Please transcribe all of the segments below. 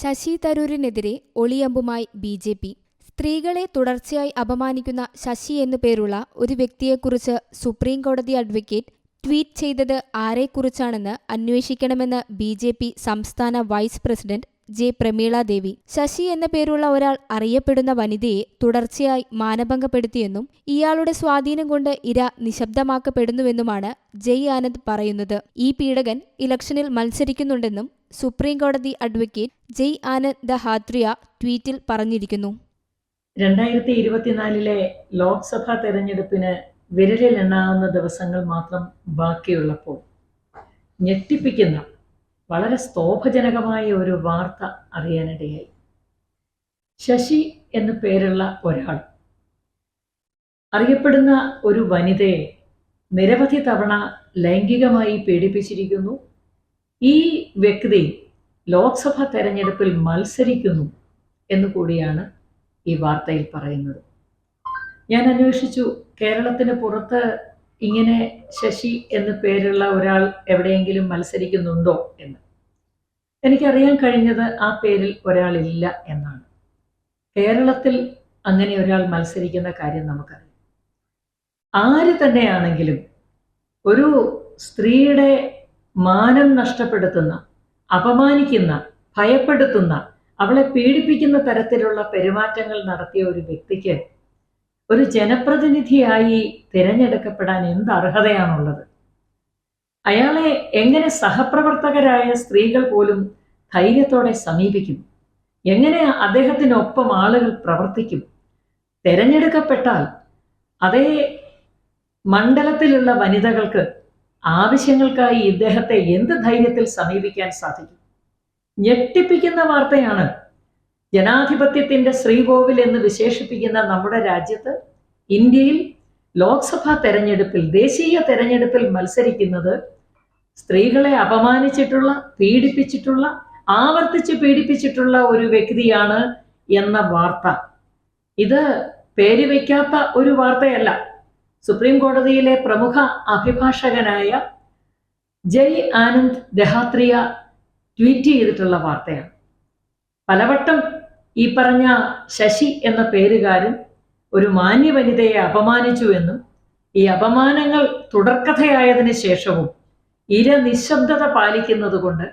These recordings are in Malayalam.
ശശി തരൂരിനെതിരെ ഒളിയമ്പുമായി ബി ജെ പി. സ്ത്രീകളെ തുടർച്ചയായി അപമാനിക്കുന്ന ശശി എന്നു പേരുള്ള ഒരു വ്യക്തിയെക്കുറിച്ച് സുപ്രീം കോടതി അഡ്വക്കേറ്റ് ട്വീറ്റ് ചെയ്തത് ആരെക്കുറിച്ചാണെന്ന് അന്വേഷിക്കണമെന്ന് ബി ജെ പി സംസ്ഥാന vice president J Prameela Devi. Sasi എന്ന പേരുള്ള ഒരാൾ അറിയപ്പെടുന്ന വനിതയെ തുടർച്ചയായി മാനഭംഗപ്പെടുത്തിയെന്നും ഇയാളുടെ സ്വാധീനം കൊണ്ട് ഇര നിശബ്ദമാക്കപ്പെടുന്നുവെന്നുമാണ് ജയ് ആനന്ദ് പറയുന്നത്. ഈ പീഡകൻ ഇലക്ഷനിൽ മത്സരിക്കുന്നുണ്ടെന്നും സുപ്രീം കോടതി അഡ്വക്കേറ്റ് ജയ് ആനന്ദ് ദഹാത്രിയ ട്വീറ്റിൽ പറഞ്ഞിരിക്കുന്നു. രണ്ടായിരത്തി ഇരുപത്തിനാലിലെ ലോക്സഭാ തെരഞ്ഞെടുപ്പിന് വിരലിലെണ്ണാവുന്ന ദിവസങ്ങൾ മാത്രം ബാക്കിയുള്ളപ്പോൾ ഞെട്ടിപ്പിക്കുന്ന വളരെ സ്തോഭജനകമായ ഒരു വാർത്ത അറിയാനിടയായി. ശശി എന്നു പേരുള്ള ഒരാൾ അറിയപ്പെടുന്ന ഒരു വനിതയെ നിരവധി തവണ ലൈംഗികമായി പീഡിപ്പിച്ചിരിക്കുന്നു. ഈ വ്യക്തി ലോക്സഭാ തെരഞ്ഞെടുപ്പിൽ മത്സരിക്കുന്നു എന്നുകൂടിയാണ് ഈ വാർത്തയിൽ പറയുന്നത്. ഞാൻ അന്വേഷിച്ചു കേരളത്തിന് പുറത്ത് ഇങ്ങനെ ശശി എന്ന് പേരുള്ള ഒരാൾ എവിടെയെങ്കിലും മത്സരിക്കുന്നുണ്ടോ എന്ന്. എനിക്കറിയാൻ കഴിഞ്ഞത് ആ പേരിൽ ഒരാളില്ല എന്നാണ്. കേരളത്തിൽ അങ്ങനെ ഒരാൾ മത്സരിക്കുന്ന കാര്യം നമുക്കറിയാം. ആര് തന്നെയാണെങ്കിലും ഒരു സ്ത്രീയുടെ മാനം നഷ്ടപ്പെടുത്തുന്ന അപമാനിക്കുന്ന ഭയപ്പെടുത്തുന്ന അവളെ പീഡിപ്പിക്കുന്ന തരത്തിലുള്ള പെരുമാറ്റങ്ങൾ നടത്തിയ ഒരു വ്യക്തിക്ക് ഒരു ജനപ്രതിനിധിയായി തിരഞ്ഞെടുക്കപ്പെടാൻ എന്ത് അർഹതയാണുള്ളത്? അയാളെ എങ്ങനെ സഹപ്രവർത്തകരായ സ്ത്രീകൾ പോലും ധൈര്യത്തോടെ സമീപിക്കും? എങ്ങനെ അദ്ദേഹത്തിനൊപ്പം ആളുകൾ പ്രവർത്തിക്കും? തിരഞ്ഞെടുക്കപ്പെട്ടാൽ അതേ മണ്ഡലത്തിലുള്ള വനിതകൾക്ക് ആവശ്യങ്ങൾക്കായി ഇദ്ദേഹത്തെ എന്ത് ധൈര്യത്തിൽ സമീപിക്കാൻ സാധിക്കും? ഞെട്ടിപ്പിക്കുന്ന വാർത്തയാണ്. ജനാധിപത്യത്തിന്റെ ശ്രീകോവിൽ എന്ന് വിശേഷിപ്പിക്കുന്ന നമ്മുടെ രാജ്യത്ത് ഇന്ത്യയിൽ ലോക്സഭാ തെരഞ്ഞെടുപ്പിൽ ദേശീയ തെരഞ്ഞെടുപ്പിൽ മത്സരിക്കുന്നത് സ്ത്രീകളെ അപമാനിച്ചിട്ടുള്ള പീഡിപ്പിച്ചിട്ടുള്ള ആവർത്തിച്ച് പീഡിപ്പിച്ചിട്ടുള്ള ഒരു വ്യക്തിയാണ് എന്ന വാർത്ത. ഇത് പേര് വയ്ക്കാത്ത ഒരു വാർത്തയല്ല. സുപ്രീം കോടതിയിലെ പ്രമുഖ അഭിഭാഷകനായ ജയ് ആനന്ദ് ദഹാത്രിയ ട്വീറ്റ് ചെയ്തിട്ടുള്ള വാർത്തയാണ്. പലവട്ടം ഈ പറഞ്ഞ ശശി എന്ന പേരുകാരൻ ഒരു മാന്യ വനിതയെ അപമാനിച്ചു എന്നും ഈ അപമാനങ്ങൾ തുടർക്കഥയായതിനു ശേഷവും ഇര നിശബ്ദത പാലിക്കുന്നത് കൊണ്ട്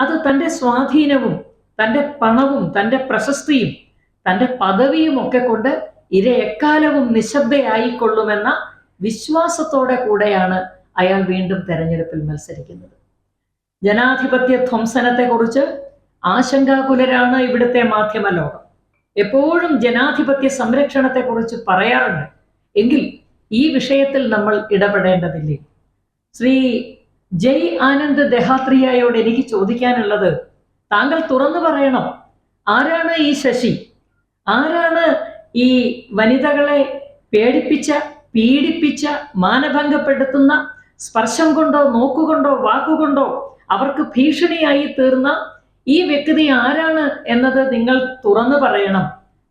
അത് തന്റെ സ്വാധീനവും തന്റെ പണവും തന്റെ പ്രശസ്തിയും തന്റെ പദവിയും ഒക്കെ കൊണ്ട് ഇര എക്കാലവും നിശബ്ദയായിക്കൊള്ളുമെന്ന വിശ്വാസത്തോടെ കൂടെയാണ് അയാൾ വീണ്ടും തെരഞ്ഞെടുപ്പിൽ മത്സരിക്കുന്നത്. ജനാധിപത്യ ധ്വംസനത്തെക്കുറിച്ച് ആശങ്കാകുലരാണ് ഇവിടുത്തെ മാധ്യമ ലോകം എപ്പോഴും ജനാധിപത്യ സംരക്ഷണത്തെക്കുറിച്ച് പറയാറുണ്ട്. എങ്കിൽ ഈ വിഷയത്തിൽ നമ്മൾ ഇടപെടേണ്ടതില്ലേ? ശ്രീ ജയ് ആനന്ദ് ദഹാത്രിയയോട് എനിക്ക് ചോദിക്കാനുള്ളത് താങ്കൾ തുറന്നു പറയണം. ആരാണ് ഈ ശശി? ആരാണ് ഈ വനിതകളെ പേടിപ്പിച്ച പീഡിപ്പിച്ച മാനഭംഗപ്പെടുത്തുന്ന സ്പർശം കൊണ്ടോ നോക്കുകൊണ്ടോ വാക്കുകൊണ്ടോ അവർക്ക് ഭീഷണിയായി തീർന്ന ഈ വ്യക്തി ആരാണ് എന്നത് നിങ്ങൾ തുറന്നു പറയണം.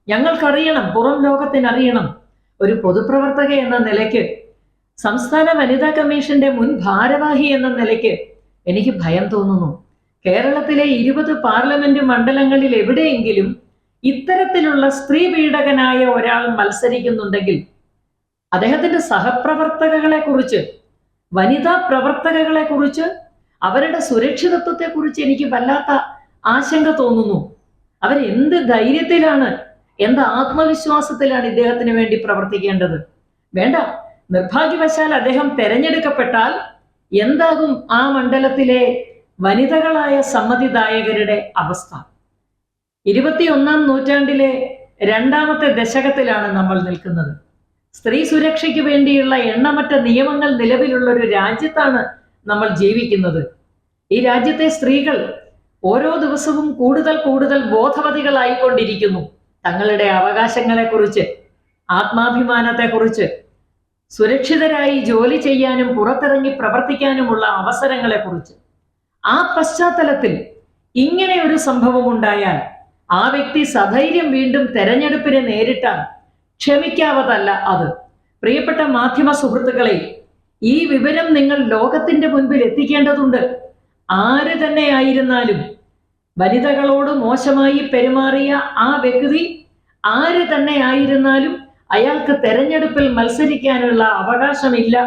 ഞങ്ങൾക്കറിയണം പുറം ലോകത്തിനറിയണം. ഒരു പൊതുപ്രവർത്തക എന്ന നിലയ്ക്ക് സംസ്ഥാന വനിതാ കമ്മീഷന്റെ മുൻ ഭാരവാഹി എന്ന നിലയ്ക്ക് എനിക്ക് ഭയം തോന്നുന്നു. കേരളത്തിലെ ഇരുപത് പാർലമെന്റ് മണ്ഡലങ്ങളിൽ എവിടെയെങ്കിലും ഇത്തരത്തിലുള്ള സ്ത്രീ പീഡകനായ ഒരാൾ മത്സരിക്കുന്നുണ്ടെങ്കിൽ അദ്ദേഹത്തിന്റെ സഹപ്രവർത്തകകളെ കുറിച്ച് വനിതാ പ്രവർത്തകകളെ കുറിച്ച് അവരുടെ സുരക്ഷിതത്വത്തെ കുറിച്ച് എനിക്ക് വല്ലാത്ത ആശങ്ക തോന്നുന്നു. അവരെന്ത് ധൈര്യത്തിലാണ് എന്ത് ആത്മവിശ്വാസത്തിലാണ് ഇദ്ദേഹത്തിന് വേണ്ടി പ്രവർത്തിക്കേണ്ടത്? വേണ്ട. നിർഭാഗ്യവശാൽ അദ്ദേഹം തെരഞ്ഞെടുക്കപ്പെട്ടാൽ എന്താകും ആ മണ്ഡലത്തിലെ വനിതകളായ സമ്മതിദായകരുടെ അവസ്ഥ? ഇരുപത്തിയൊന്നാം നൂറ്റാണ്ടിലെ രണ്ടാമത്തെ ദശകത്തിലാണ് നമ്മൾ നിൽക്കുന്നത്. സ്ത്രീ സുരക്ഷയ്ക്ക് വേണ്ടിയുള്ള എണ്ണമറ്റ നിയമങ്ങൾ നിലവിലുള്ള ഒരു രാജ്യത്താണ് നമ്മൾ ജീവിക്കുന്നത്. ഈ രാജ്യത്തെ സ്ത്രീകൾ ഓരോ ദിവസവും കൂടുതൽ കൂടുതൽ ബോധവതികളായിക്കൊണ്ടിരിക്കുന്നു. തങ്ങളുടെ അവകാശങ്ങളെക്കുറിച്ച് ആത്മാഭിമാനത്തെക്കുറിച്ച് സുരക്ഷിതരായി ജോലി ചെയ്യാനും പുറത്തിറങ്ങി പ്രവർത്തിക്കാനുമുള്ള അവസരങ്ങളെക്കുറിച്ച്. ആ പശ്ചാത്തലത്തിൽ ഇങ്ങനെ ഒരു സംഭവം ഉണ്ടായാൽ ആ വ്യക്തി സധൈര്യം വീണ്ടും തെരഞ്ഞെടുപ്പിനെ നേരിട്ടാൽ ക്ഷമിക്കാവതല്ല അത്. പ്രിയപ്പെട്ട മാധ്യമ സുഹൃത്തുക്കളെ ഈ വിവരം നിങ്ങൾ ലോകത്തിന്റെ മുൻപിൽ എത്തിക്കേണ്ടതുണ്ട്. ആര് തന്നെ ആയിരുന്നാലും വനിതകളോട് മോശമായി പെരുമാറിയ ആ വ്യക്തി ആര് തന്നെ ആയിരുന്നാലും അയാൾക്ക് തെരഞ്ഞെടുപ്പിൽ മത്സരിക്കാനുള്ള അവകാശമില്ല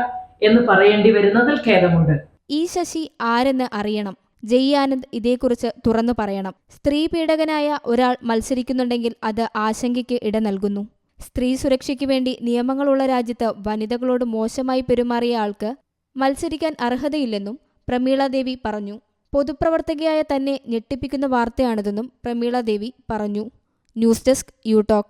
എന്ന് പറയേണ്ടി വരുന്നതിൽ ഖേദമുണ്ട്. ഈ ശശി ആരെന്ന് അറിയണം? ജയ് ആനന്ദ് ഇതേക്കുറിച്ച് തുറന്നു പറയണം. സ്ത്രീ പീഡകനായ ഒരാൾ മത്സരിക്കുന്നുണ്ടെങ്കിൽ അത് ആശങ്കയ്ക്ക് ഇട നൽകുന്നു. സ്ത്രീ സുരക്ഷയ്ക്ക് വേണ്ടി നിയമങ്ങളുള്ള രാജ്യത്ത് വനിതകളോട് മോശമായി പെരുമാറിയ ആൾക്ക് മത്സരിക്കാൻ അർഹതയില്ലെന്നും പ്രമീള ദേവി പറഞ്ഞു. പൊതുപ്രവർത്തകയായ തന്നെ ഞെട്ടിപ്പിക്കുന്ന വാർത്തയാണിതെന്നും പ്രമീള ദേവി പറഞ്ഞു. News desk you talk.